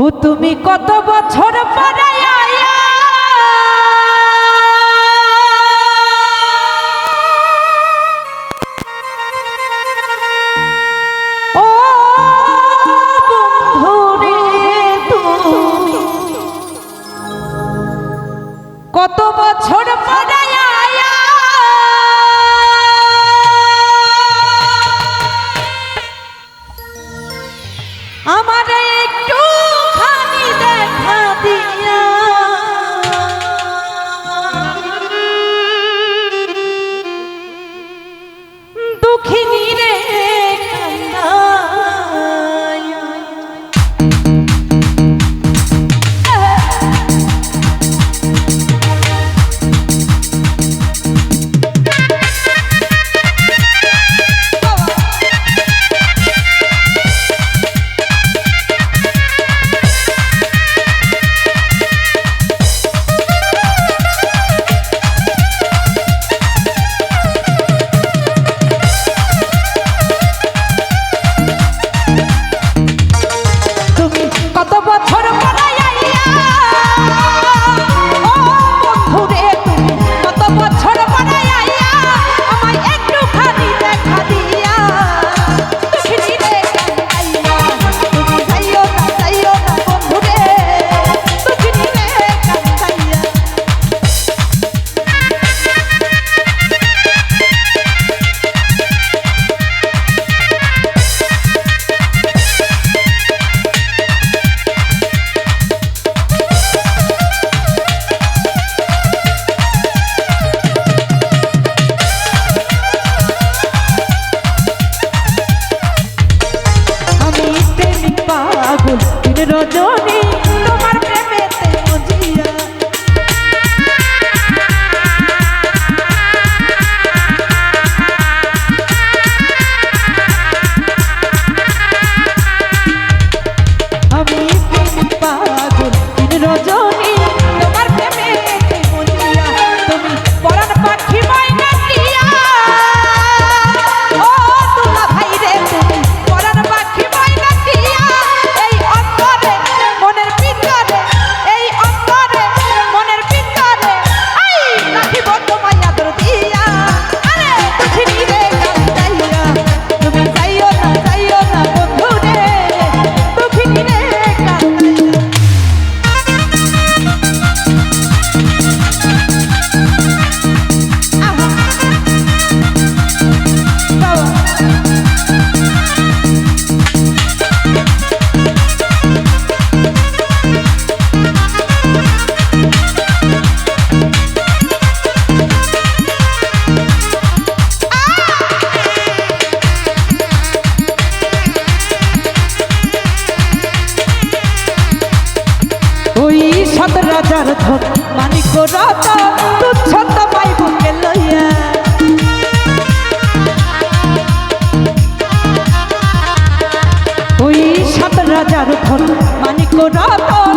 ও তুমি কত বছর পা রত তুচ্ছ তোমায় বুকে লইয়া। ওই সাত রাজার ধন মানিক রতন